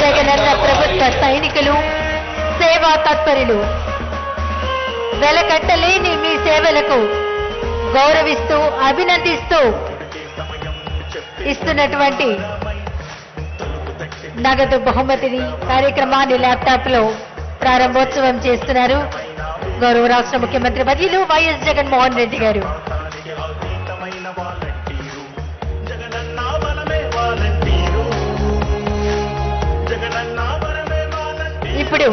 జగనన్న ప్రభుత్వ సైనికులు సేవా తత్పరులు వెలకట్టలేని మీ సేవలకు గౌరవిస్తూ అభినందిస్తూ ఇస్తున్నటువంటి నగదు బహుమతిని కార్యక్రమాన్ని ల్యాప్టాప్లో ప్రారంభోత్సవం చేస్తున్నారు. గౌరవ రాష్ట్ర ముఖ్యమంత్రి వర్యులు వైఎస్ జగన్మోహన్ రెడ్డి గారు. ఇప్పుడు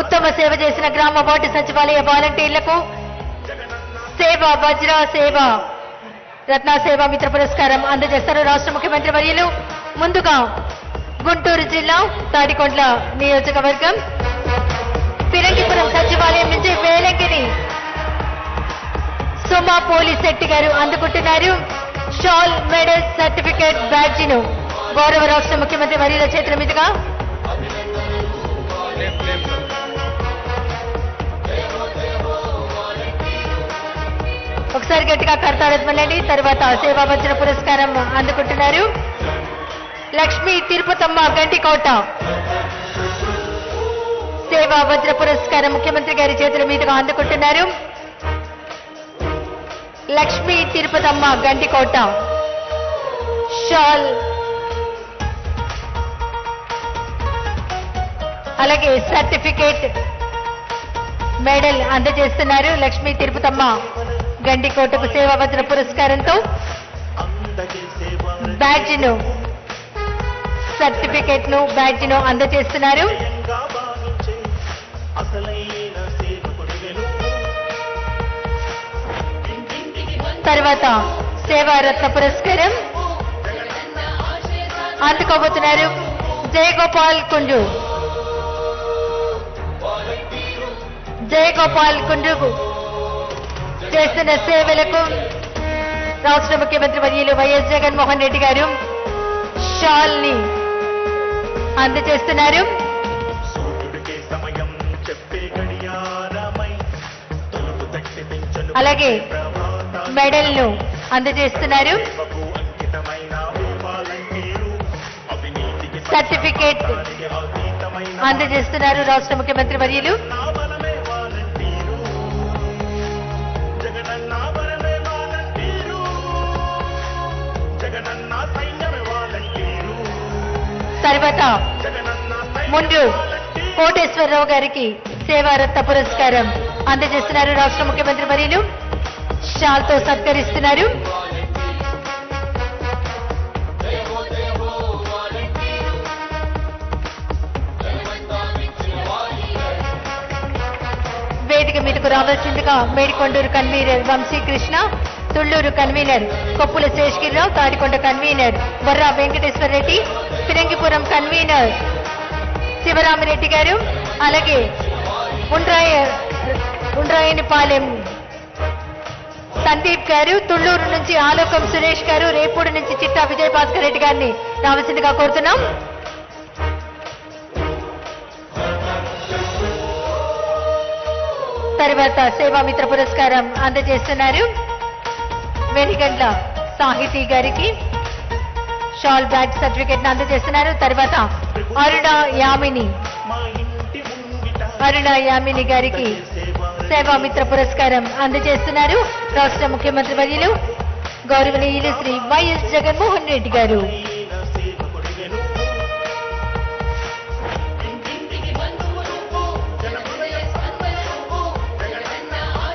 ఉత్తమ సేవ చేసిన గ్రామ వార్డు సచివాలయ వాలంటీర్లకు సేవ వజ్ర సేవ రత్న సేవ మిత్ర పురస్కారం అందజేస్తారు రాష్ట్ర ముఖ్యమంత్రి వర్యులు. ముందుగా గుంటూరు జిల్లా తాడికొండ్ల నియోజకవర్గం. పిరంగిపురం సచివాలయం నుంచి వేలంగిని సుమా పోలీస్ శెట్టి గారు అందుకుంటున్నారు. షాల్ మెడల్ సర్టిఫికేట్ బ్యాడ్జిను గౌరవ రాష్ట్ర ముఖ్యమంత్రి వర్యుల చేతుల మీదుగా. ఒకసారి గట్టిగా కడతాడమల్లండి తర్వాత సేవా పురస్కారం అందుకుంటున్నారు. లక్ష్మీ తిరుపతమ్మ గంటికోట. వజ్ర పురస్కారం ముఖ్యమంత్రి గారి చేతుల మీదుగా అందుకుంటున్నారు. లక్ష్మీ తిరుపతమ్మ గంటికోట షాల్. అలాగే సర్టిఫికేట్ మెడల్ అందజేస్తున్నారు లక్ష్మీ తిరుపతమ్మ గండికోటకు సేవా వజ్ర పురస్కారంతో. బ్యాడ్జ్ను సర్టిఫికేట్ను బ్యాడ్జ్ను అందజేస్తున్నారు. తర్వాత సేవారత్న పురస్కారం. అందుకోబోతున్నారు జయగోపాల్ కుండు. జయగోపాల్ కుండు చేస్తున్న సేవలకు రాష్ట్ర ముఖ్యమంత్రి వర్యులు వైఎస్ జగన్మోహన్ రెడ్డి గారు షాల్ని అందజేస్తున్నారు. అలాగే మెడల్ను అందజేస్తున్నారు. సర్టిఫికేట్ అందజేస్తున్నారు రాష్ట్ర ముఖ్యమంత్రి వర్యులు. తర్వాత ముందు కోటేశ్వరరావు గారికి సేవారత్న పురస్కారం. అందజేస్తున్నారు రాష్ట్ర ముఖ్యమంత్రి వర్యులు. షాల్తో సత్కరిస్తున్నారు. వేదిక మీదకు రావాల్సిందిగా Medikonduru convener Vamsikrishna Tulluru convener Koppula Seshagirirao Tadikonda convener Borra Venkateswara Reddy Phirangipuram convener Sivaramireddy garu అలాగే ఉండ్రాయ ఉండ్రాయనిపాలెం. సందీప్ గారు తుళ్ళూరు నుంచి ఆలోకం సురేష్ గారు రేపూడి నుంచి చిట్టా విజయ్ భాస్కర్ రెడ్డి గారిని రావాల్సిందిగా కోరుతున్నాం. తర్వాత సేవామిత్ర పురస్కారం అందజేస్తున్నారు. వెనిగండ్ల సాహితీ గారికి షాల్ బ్యాగ్ సర్టిఫికెట్ అందజేస్తున్నారు. తర్వాత అరుణ యామిని అరుణ యామిని గారికి సేవామిత్ర పురస్కారం అందజేస్తున్నారు. రాష్ట్ర ముఖ్యమంత్రి వర్యులు గౌరవనీయులు శ్రీ వైఎస్ జగన్మోహన్ రెడ్డి గారు.